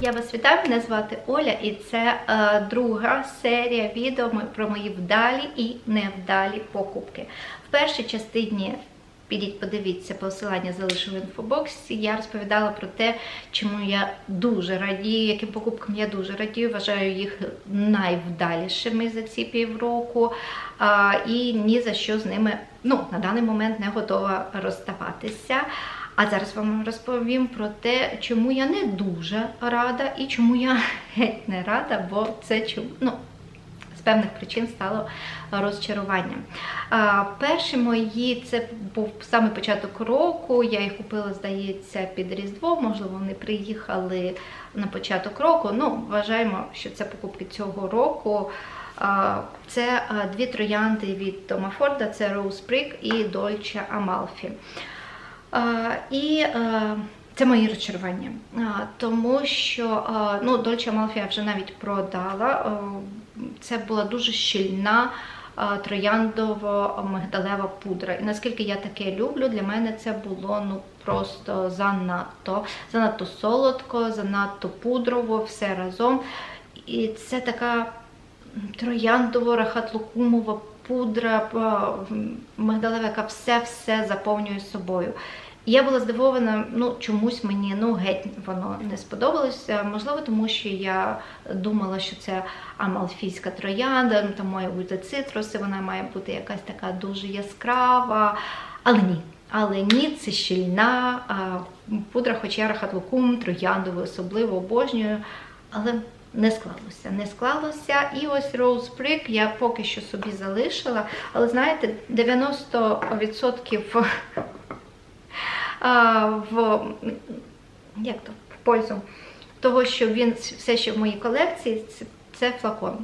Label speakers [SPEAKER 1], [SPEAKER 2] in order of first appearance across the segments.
[SPEAKER 1] Я вас вітаю, мене звати Оля, і це е, друга серія відео про мої вдалі і невдалі покупки. В першій частині підіть, подивіться, посилання залишу в інфобоксі. Я розповідала про те, чому я дуже радію, яким покупкам я дуже радію. Вважаю їх найвдалішими за ці півроку. А, і ні за що з ними ну, на даний момент не готова розставатися. А зараз вам розповім про те, чому я не дуже рада і чому я геть не рада, бо це чому ну, з певних причин стало розчаруванням. Перші мої це був саме початок року. Я їх купила, здається, під Різдво. Можливо, вони приїхали на початок року. Ну, вважаємо, що це покупки цього року. Це дві троянди від Тома Форда, це Rose Prick і Dolce Amalfi. І е, це мої розчарування, тому що ну, Dolce Amalfi вже навіть продала. Е, Це була дуже щільна трояндово-мигдалева пудра. І наскільки я таке люблю, для мене це було ну просто занадто, занадто солодко, занадто пудрово, все разом. І це така трояндово-рахатлукумова пудра, е, мигдалева, яка все-все заповнює собою. І я була здивована, ну чомусь мені ну геть воно не сподобалося. Можливо, тому що я думала, що це амалфійська троянда, ну там має бути цитруси, вона має бути якась така дуже яскрава. Але ні. Але ні, це щільна пудра, хоч я рахатлукум, трояндову особливо обожнюю. Але не склалося, не склалося. І ось Rose Prick я поки що собі залишила. Але знаєте, 90% а, в як то в пользу того, що він все ще в моїй колекції. Це, флакон.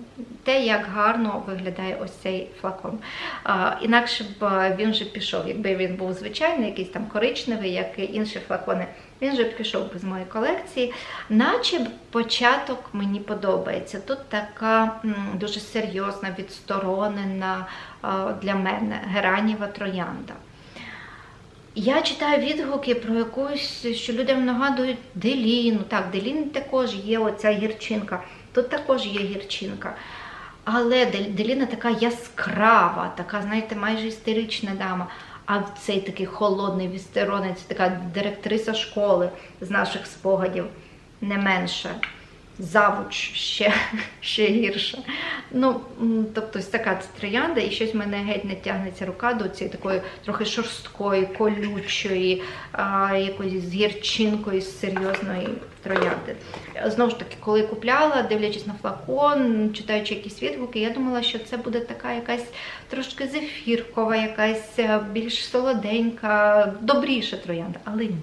[SPEAKER 1] Те, як гарно виглядає ось цей флакон. А, інакше б він вже пішов, якби він був звичайний, якийсь там коричневий, як і інші флакони. Він вже пішов без моєї колекції. Наче б початок мені подобається. Тут така дуже серйозна, відсторонена для мене гераніва троянда. Я читаю відгуки про якусь, що людям нагадують деліну. Так, делін також є оця гірчинка. Тут також є гірчинка. Але Деліна така яскрава, така, знаєте, майже істерична дама. А цей такий холодний вістеронець, така директриса школи з наших спогадів, не менше. Завуч ще, ще гірше. Ну, тобто ось така це троянда, і щось мене геть не тягнеться рука до цієї такої трохи шорсткої, колючої, а, якоїсь з гірчинкою, з серйозної троянди. Знову ж таки, коли купляла, дивлячись на флакон, читаючи якісь відгуки, я думала, що це буде така якась трошки зефіркова, якась е, більш солоденька, добріша троянда, але ні.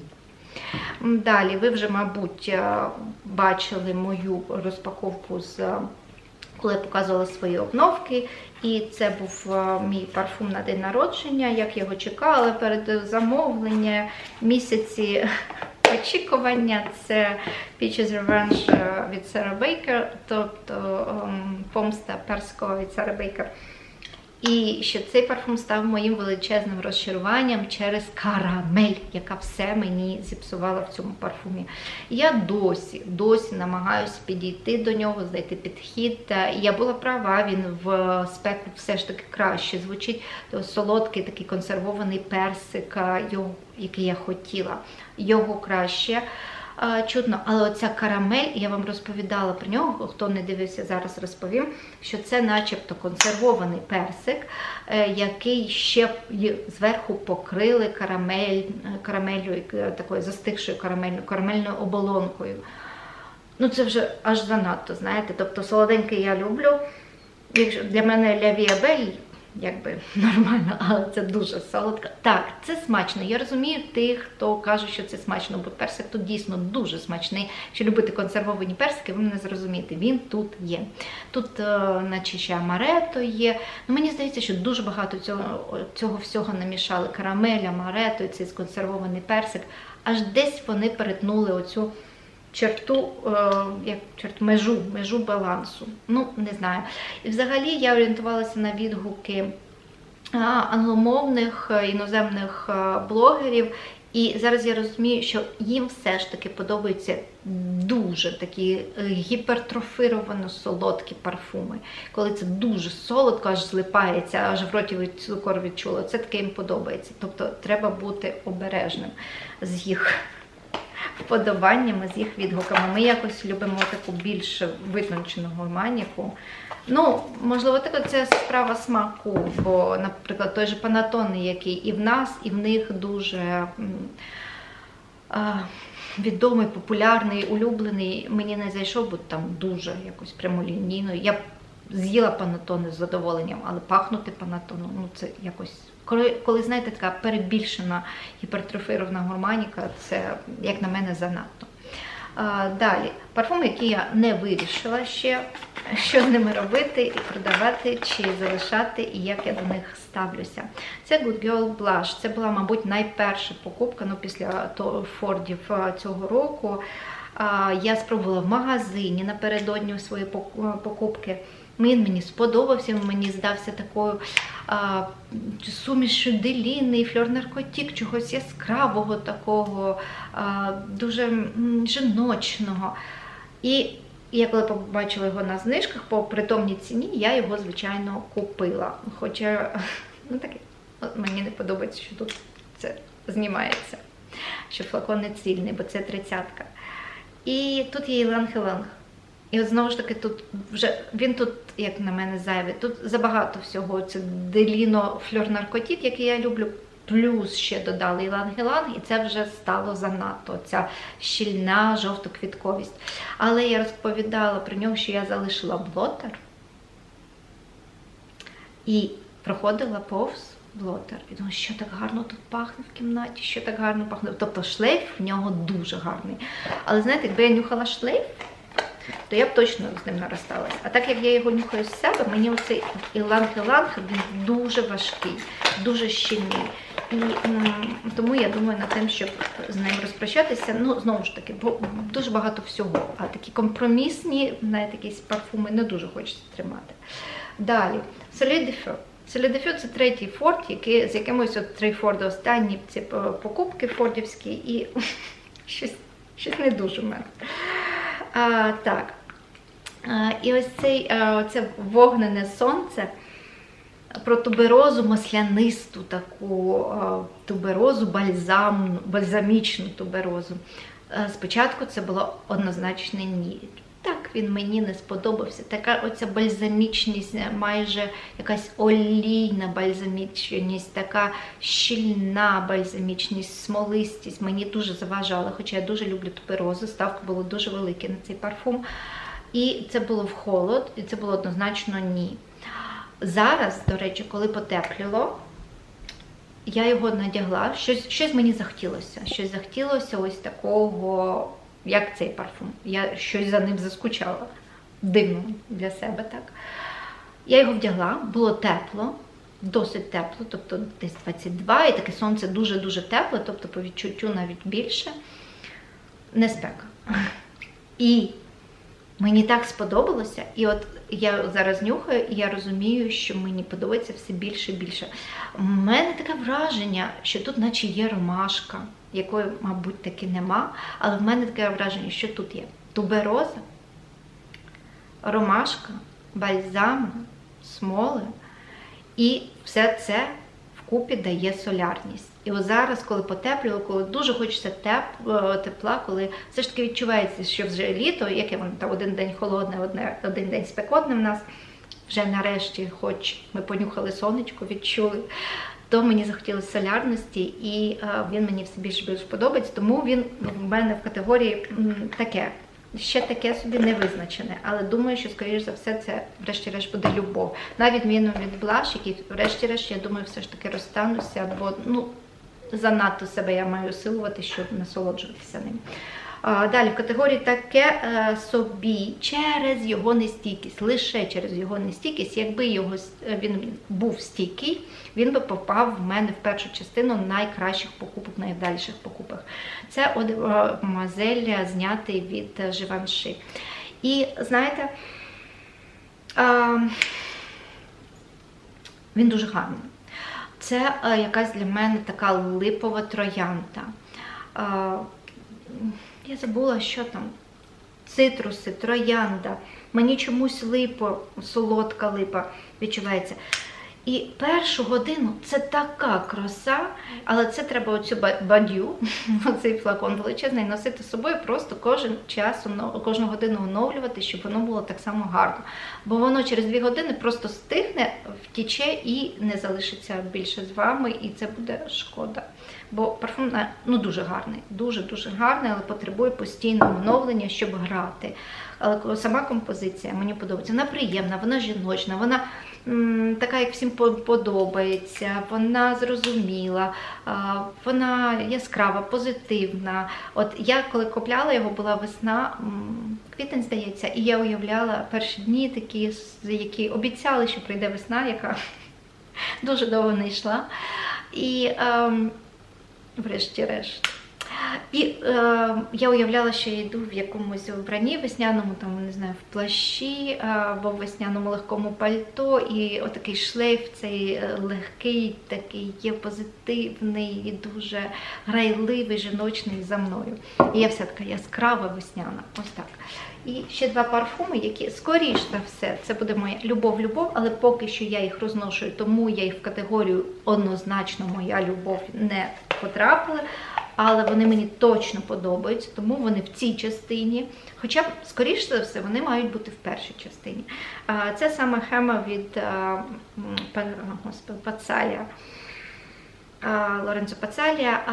[SPEAKER 1] Далі, ви вже, мабуть, е, бачили мою розпаковку з е, коли я показувала свої обновки. І це був е, мій парфум на день народження. Як його чекала перед замовленням місяці очікування. Це Peaches Revenge від Sarah Baker, тобто ем, помста перського від Sarah Baker. І що цей парфум став моїм величезним розчаруванням через карамель, яка все мені зіпсувала в цьому парфумі. Я досі, досі намагаюся підійти до нього, знайти підхід. Я була права, він в спеку все ж таки краще звучить. То солодкий такий консервований персик, його, який я хотіла, його краще. Чудно, але оця карамель, я вам розповідала про нього, хто не дивився, зараз розповім, що це начебто консервований персик, е, який ще зверху покрили карамель, карамелью, е, такою застигшою карамельною, карамельною оболонкою. Ну, це вже аж занадто, знаєте. Тобто солоденький я люблю. Для мене лявіабель, якби нормально, але це дуже солодко. Так, це смачно. Я розумію тих, хто каже, що це смачно, бо персик тут дійсно дуже смачний. Якщо любите консервовані персики, ви мене зрозумієте, він тут є. Тут, е, наче ще амарето є. Ну, мені здається, що дуже багато цього, цього всього намішали. Карамель, амарето, цей сконсервований персик. Аж десь вони перетнули оцю черту, е, як черт, межу, межу балансу. Ну, не знаю. І взагалі я орієнтувалася на відгуки англомовних е, іноземних е, блогерів. І зараз я розумію, що їм все ж таки подобаються дуже такі е, гіпертрофіровано солодкі парфуми. Коли це дуже солодко, аж злипається, аж в роті від цукор відчула. Це таке їм подобається. Тобто треба бути обережним з їх вподобаннями, з їх відгуками. Ми якось любимо таку більш витончену гурманіку. Ну, можливо, так це справа смаку, бо, наприклад, той же Панатон, який і в нас, і в них дуже відомий, популярний, улюблений, мені не зайшов, бо там дуже якось прямолінійно. Я з'їла панатони з задоволенням, але пахнути панатоном, ну це якось. Коли, коли знаєте, така перебільшена гіпертрофірована гурманіка, це, як на мене, занадто. А, Далі, парфуми, які я не вирішила ще, що з ними робити, і продавати, чи залишати, і як я до них ставлюся. Це Good Girl Blush. Це була, мабуть, найперша покупка ну, після Фордів цього року. Я спробувала в магазині напередодні свої покупки. Він мені сподобався, він мені здався такою а, сумішю деліни і фльор наркотік, чогось яскравого такого, дуже жіночного. І я коли побачила його на знижках по притомній ціні, я його, звичайно, купила. Хоча ну, таке, мені не подобається, що тут це знімається, що флакон не цільний, бо це тридцятка. І тут є Іланг-Іланг. І от знову ж таки, тут вже він тут, як на мене, зайвий. Тут забагато всього. Це деліно фльор наркотік, який я люблю. Плюс ще додали іланг-іланг, і це вже стало занадто. Ця щільна жовтоквітковість. Але я розповідала про нього, що я залишила блотер і проходила повз блотер. І думаю, що так гарно тут пахне в кімнаті, що так гарно пахне. Тобто шлейф в нього дуже гарний. Але знаєте, якби я нюхала шлейф, то я б точно з ним наросталась. А так як я його нюхаю з себе, мені оцей іланг-іланг він дуже важкий, дуже щільний. І тому я думаю над тим, щоб з ним розпрощатися. Ну, знову ж таки, бо дуже багато всього. А такі компромісні, знаєте, якісь парфуми не дуже хочеться тримати. Далі, de Feu – це третій форд, з якимось от три форди останні ці е, покупки фордівські, і щось, щось не дуже в мене. А, так. А, і ось цей, а, це вогнене сонце про туберозу маслянисту, таку а, туберозу, бальзамну, бальзамічну туберозу. А, спочатку це було однозначно ні. Так, він мені не сподобався. Така оця бальзамічність, майже якась олійна бальзамічність, така щільна бальзамічність, смолистість мені дуже заважала, хоча я дуже люблю туберозу, ставки були дуже великі на цей парфум. І це було в холод, і це було однозначно ні. Зараз, до речі, коли потепліло, я його надягла, щось, щось мені захотілося. Щось захотілося ось такого, як цей парфум. Я щось за ним заскучала. Дивно для себе, так. Я його вдягла, було тепло, досить тепло, тобто десь 22, і таке сонце дуже-дуже тепле, тобто по відчуттю навіть більше. Не спека. І Мені так сподобалося, і от я зараз нюхаю, і я розумію, що мені подобається все більше і більше. У мене таке враження, що тут, наче є ромашка, якої, мабуть, таки нема, але в мене таке враження, що тут є тубероза, ромашка, бальзам, смоли, і все це вкупі дає солярність. І от зараз, коли потеплює, коли дуже хочеться е, тепла, коли все ж таки відчувається, що вже літо, яке воно там один день холодне, одне, один день спекотне в нас, вже нарешті, хоч ми понюхали сонечко, відчули, то мені захотілося солярності, і е, він мені все більше більше подобається, тому він в мене в категорії таке. Ще таке собі не визначене, але думаю, що, скоріш за все, це врешті-решт буде любов. На відміну від блаш, який врешті-решт, я думаю, все ж таки розстануся, бо ну, занадто себе я маю силувати, щоб насолоджуватися ним. Далі в категорії таке е, собі через його нестійкість, лише через його нестійкість, якби його е, він був стійкий, він би попав в мене в першу частину найкращих покупок, найдальших покупок. Це е, мазель знятий від Givenchy. І знаєте, він дуже гарний. Це якась для мене така липова троянда. Я забула, що там. Цитруси, троянда. Мені чомусь липо, солодка липа відчувається. І першу годину це така краса, але це треба оцю ба- бадю, оцей флакон величезний, носити з собою просто кожен час, кожну годину оновлювати, щоб воно було так само гарно. Бо воно через дві години просто стигне, втіче і не залишиться більше з вами, і це буде шкода. Бо парфум ну, дуже гарний, дуже-дуже гарний, але потребує постійного оновлення, щоб грати. Але сама композиція мені подобається. Вона приємна, вона жіночна, вона м, така, як всім подобається, вона зрозуміла, а, вона яскрава, позитивна. От я коли купляла його, була весна, м, квітень, здається, і я уявляла перші дні такі, які обіцяли, що прийде весна, яка дуже довго не йшла. І ем, врешті-решт. І е, я уявляла, що я йду в якомусь вбранні весняному, там не знаю, в плащі е, або в весняному легкому пальто, і отакий шлейф, цей е, легкий, такий є позитивний, дуже грайливий, жіночний за мною. І я вся така яскрава весняна. Ось так. І ще два парфуми, які скоріш за все, це буде моя любов-любов, але поки що я їх розношую, тому я їх в категорію однозначно моя любов не потрапила. Але вони мені точно подобаються, тому вони в цій частині. Хоча скоріше скоріш за все, вони мають бути в першій частині. Це саме хема від а, м, Па- господи, Пацалія. а, Лоренцо Пацалія.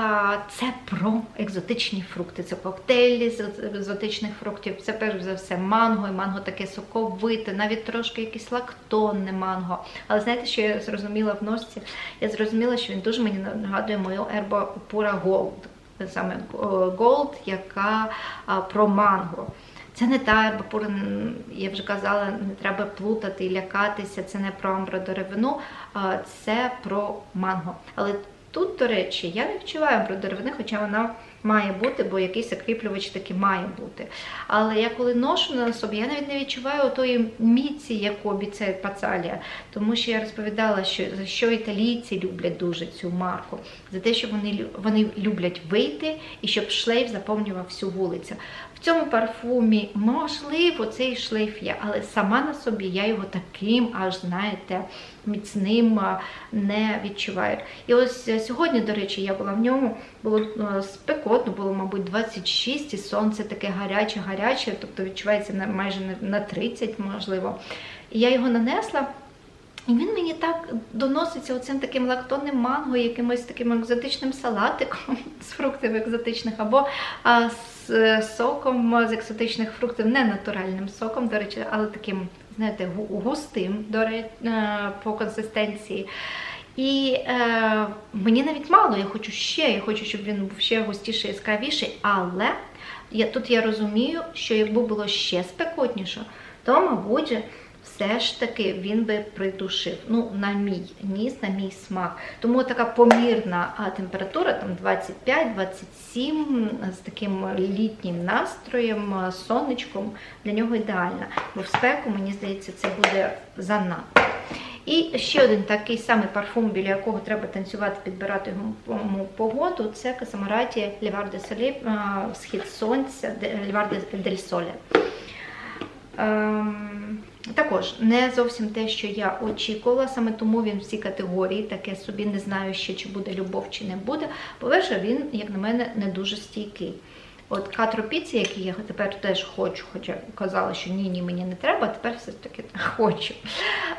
[SPEAKER 1] Це про екзотичні фрукти. Це коктейлі з екзотичних фруктів. Це перш за все манго, і манго таке соковите, навіть трошки якесь лактонне манго. Але знаєте, що я зрозуміла в носці? Я зрозуміла, що він дуже мені нагадує мою Ербо Pura Gold. Саме е, Gold, яка про манго. Це не та ербапура, я вже казала, не треба плутати і лякатися. Це не про амбродеревину, це про манго. Але тут, до речі, я не відчуваю амбродеревини, хоча вона має бути, бо якийсь закріплювач таки має бути. Але я коли ношу на собі, я навіть не відчуваю тої міці, яку обіцяє Пацалія. Тому що я розповідала, що за що італійці люблять дуже цю марку, за те, що вони вони люблять вийти і щоб шлейф заповнював всю вулицю. В цьому парфумі можливо цей шлейф є, але сама на собі я його таким, аж знаєте, міцним не відчуваю. І ось е, сьогодні, до речі, я була в ньому, було е, спекотно, було, мабуть, 26, і сонце таке гаряче-гаряче, тобто відчувається майже на- на 30, можливо. І я його нанесла. І він мені так доноситься оцим таким лактонним манго, якимось таким екзотичним салатиком з фруктів екзотичних, або а, з е, соком з екзотичних фруктів, не натуральним соком, до речі, але таким, знаєте, густим до речі, по консистенції. І е, мені навіть мало, я хочу ще, я хочу, щоб він був ще густіший, яскравіший, але я, тут я розумію, що якби було ще спекотніше, то, мабуть, все ж таки він би придушив. Ну, на мій ніс, на мій смак. Тому така помірна температура, там 25-27, з таким літнім настроєм, сонечком, для нього ідеальна. Бо в спеку, мені здається, це буде занадто. І ще один такий самий парфум, біля якого треба танцювати, підбирати йому погоду, це Касамараті Лівар де Солі, схід сонця, Лівар дель Соле. Ем, також не зовсім те, що я очікувала, саме тому він в цій категорії, таке собі не знаю ще, чи буде любов, чи не буде. По-перше, він, як на мене, не дуже стійкий. От катропіці, який я тепер теж хочу, хоча казала, що ні, ні, мені не треба, а тепер все ж таки хочу.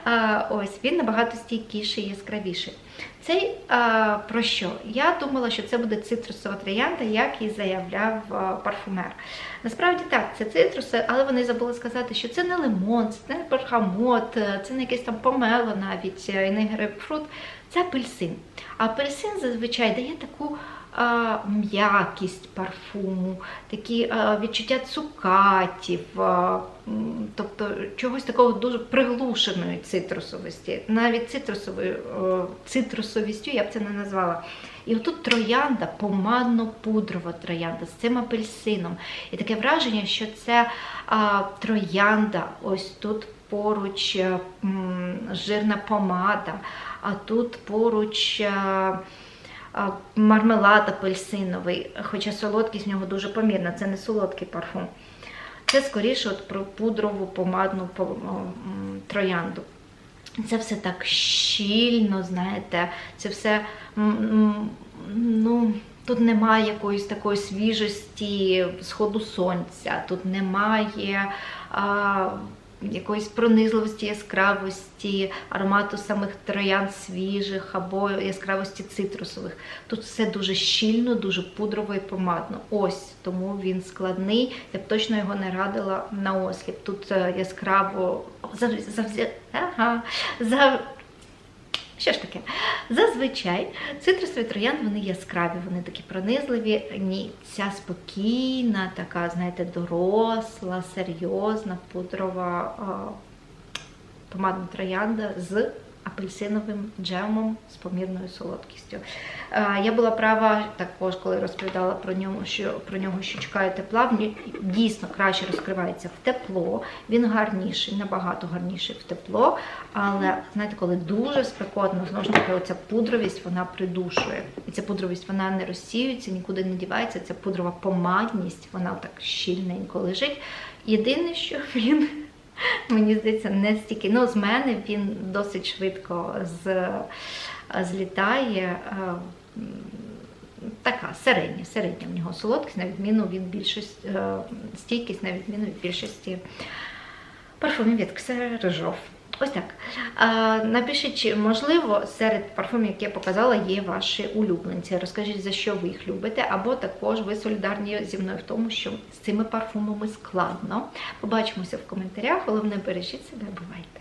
[SPEAKER 1] А, ось він набагато стійкіший, яскравіший. Цей а, про що? Я думала, що це буде цитрусова троянда, як і заявляв а, парфумер. Насправді так, це цитруси, але вони забули сказати, що це не лимон, це не бергамот, це не якесь там помело навіть, і не грейпфрут, це апельсин. А апельсин зазвичай дає таку м'якість парфуму, такі відчуття цукатів, тобто чогось такого дуже приглушеної цитрусовості. Навіть цитрусовою о, цитрусовістю я б це не назвала. І отут троянда, помадно-пудрова троянда з цим апельсином. І таке враження, що це а, троянда ось тут поруч е, м, жирна помада, а тут поруч. е, а, Мармелад апельсиновий, хоча солодкість в нього дуже помірна, це не солодкий парфум. Це скоріше от про пудрову помадну троянду. Це все так щільно, знаєте, це все ну, тут немає якоїсь такої свіжості сходу сонця, тут немає а, якоїсь пронизливості, яскравості, аромату самих троян свіжих або яскравості цитрусових. Тут все дуже щільно, дуже пудрово і помадно. Ось тому він складний. Я б точно його не радила на осліп. Тут е, яскраво зав- ага, за. Що ж таке? Зазвичай цитрусові троянди вони яскраві, вони такі пронизливі. Ні, ця спокійна, така, знаєте, доросла, серйозна, пудрова а, помадна троянда з апельсиновим джемом з помірною солодкістю. Я була права також, коли розповідала про нього, що про нього, що чекає тепла. В ній дійсно краще розкривається в тепло. Він гарніший, набагато гарніший в тепло. Але знаєте, коли дуже спекотно, знову ж таки, оця пудровість вона придушує. І ця пудровість вона не розсіюється, нікуди не дівається. Ця пудрова помадність, вона так щільненько лежить. Єдине, що він Мені здається, не стільки. Ну, з мене він досить швидко з, злітає. е, Така середня, середня в нього солодкість, на відміну від більшості, е, стійкість, на відміну від більшості парфумів від Ксера Рижов. Ось так. Напишіть, чи, можливо, серед парфумів, які я показала, є ваші улюбленці. Розкажіть, за що ви їх любите, або також ви солідарні зі мною в тому, що з цими парфумами складно. Побачимося в коментарях. Головне, бережіть себе, бувайте!